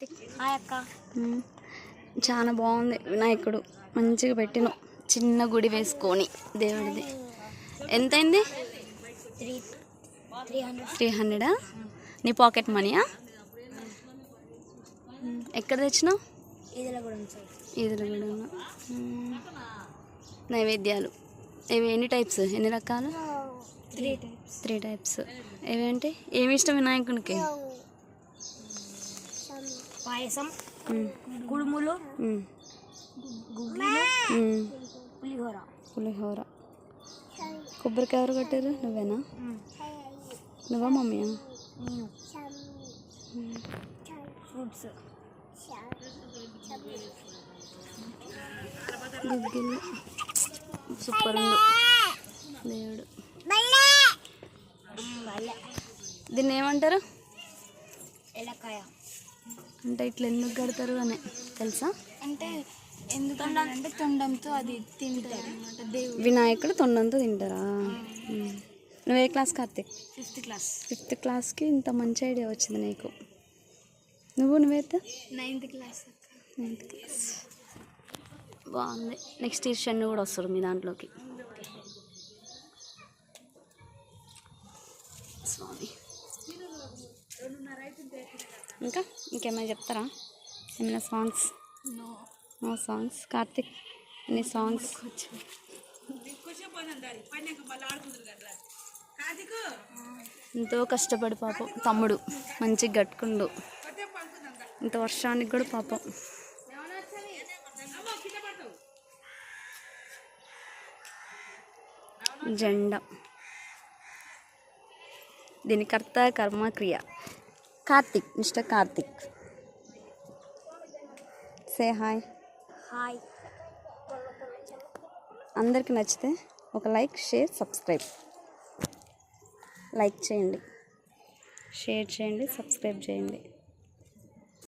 అక్క. చాలా బాగుంది వినాయకుడు. మంచిగా పెట్టిన చిన్న గుడి వేసుకొని దేవుడిది. ఎంతైంది? Three three hundred. నీ పాకెట్ మనీయా. ఎక్కడ తెచ్చినావు. నైవేద్యాలు. ఇవి ఎన్ని టైప్స్? ఎన్ని రకాలు? Three types. ఏవేంటి ఏమి ఇష్టం వినాయకునికి? పాయసం. కుడుములు. గుగ్గిలు. పులిహోర. పులిహోర. కొబ్బరికాయ ఎవరు కట్టారు? నువ్వేనా? నువ్వా మమ్మీయా? నేను. ఫ్రూట్స్. గుగ్గిళ్ళు సూపర్ దేవుడు. దీన్ని ఏమంటారు? ఎలకాయ అంటే ఇట్లా ఎందుకు కడతారు అని తెలుసా? అంటే ఎందుకు అంటే తొండంతో అది తింటారు అనమాట దేవుడు. వినాయకుడు తొండంతో తింటారా. నువ్వు ఏ class Karthik? Fifth class. Fifth క్లాస్కి ఇంత మంచి ఐడియా వచ్చింది నీకు. నువ్వు నువ్వైతే? Ninth class ninth class. బాగుంది. నెక్స్ట్ ఇయర్ షన్ను కూడా వస్తాడు మీ దాంట్లోకి. స్వామి. ఇంకా ఇంకేమైనా చెప్తారా? ఏమైనా సాంగ్స్ నో సాంగ్స్ కార్తిక్ ఎన్ని సాంగ్స్ ఎంతో కష్టపడి పాపం. తమ్ముడు మంచిగా కట్టుకుండు. ఇంత వర్షానికి కూడా పాపం. జెండా. దీని కర్త కర్మ క్రియ. Karthik mister Karthik. Say hi hi అందరికి నచ్చితే ఒక లైక్ షేర్ సబ్స్క్రైబ్. లైక్ చేయండి. షేర్ చేయండి సబ్స్క్రైబ్ చేయండి.